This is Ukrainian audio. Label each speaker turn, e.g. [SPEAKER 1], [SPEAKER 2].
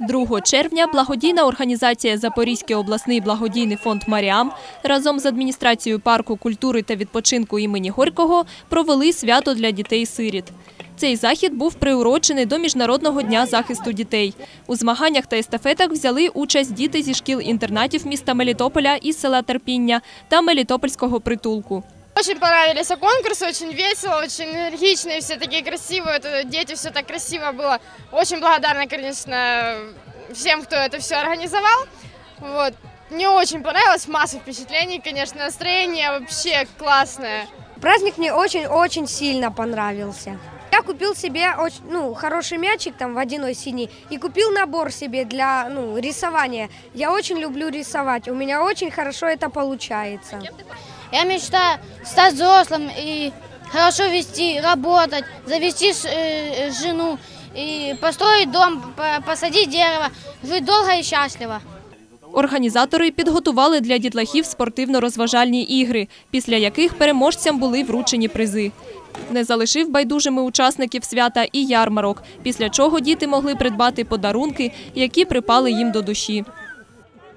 [SPEAKER 1] 2 червня благодійна організація Запорізький обласний благодійний фонд Маріам разом з адміністрацією парку культури та відпочинку імені Горького провели свято для дітей-сиріт. Цей захід був приурочений до Міжнародного дня захисту дітей. У змаганнях та естафетах взяли участь діти зі шкіл-інтернатів міста Мелітополя із села Терпіння та Мелітопольського притулку.
[SPEAKER 2] Очень понравились конкурсы, очень весело, очень энергичные, все такие красивые, это дети, все так красиво было. Очень благодарна, конечно, всем, кто это все организовал. Вот. Мне очень понравилось, масса впечатлений, конечно, настроение вообще классное.
[SPEAKER 3] Праздник мне очень-очень сильно понравился. Я купил себе очень, ну, хороший мячик там водяной синий и купил набор себе для ну, рисования. Я очень люблю рисовать, у меня очень хорошо это получается.
[SPEAKER 4] Я мечтаю стать взрослым и хорошо вести, работать, завести э, жену и построить дом, посадить дерево, жить долго и счастливо.
[SPEAKER 1] Організатори підготували для дітлахів спортивно-розважальні ігри, після яких переможцям були вручені призи. Не залишив байдужими учасників свята і ярмарок, після чого діти могли придбати подарунки, які припали їм до душі.